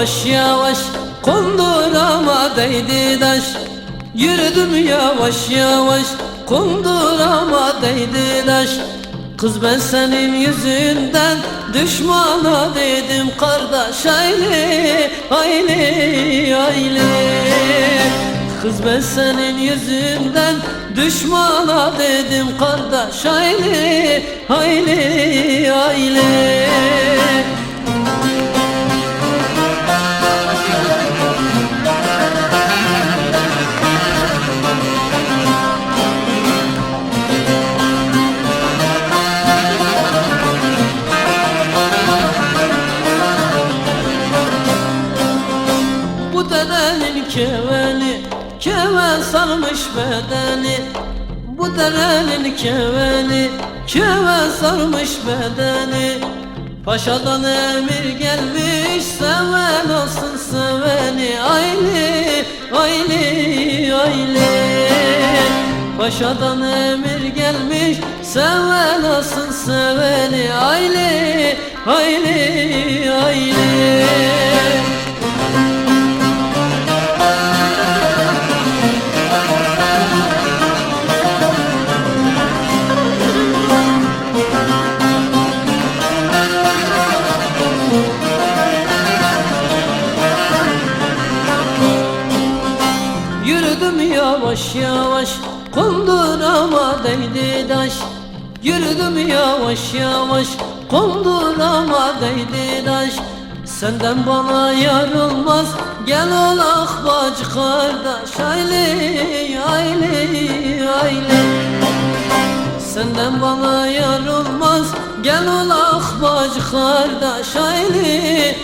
yavaş yavaş Kondurama değdi taş. Yürüdüm yavaş yavaş Kondurama değdi taş. Kız ben senin yüzünden düşmana dedim kardeş aile aile aile. Kız ben senin yüzünden düşmana dedim kardeş aile aile aile keveni Keven sarmış bedeni. Bu dedenin keveni Keven sarmış bedeni. Paşadan emir gelmiş Seven olsun seveni. Ayli, ayli, ayli. Paşadan emir gelmiş Seven olsun seveni. Ayli, ayli, ayli Yürüdüm yavaş yavaş Kondurama değdi taş Yürüdüm yavaş yavaş Kondurama değdi taş Senden bana yar olmaz Gel olak bacı kardeş. Ayli ayli ayli Senden bana yar olmaz Gel olak bacı kardeş. Ayli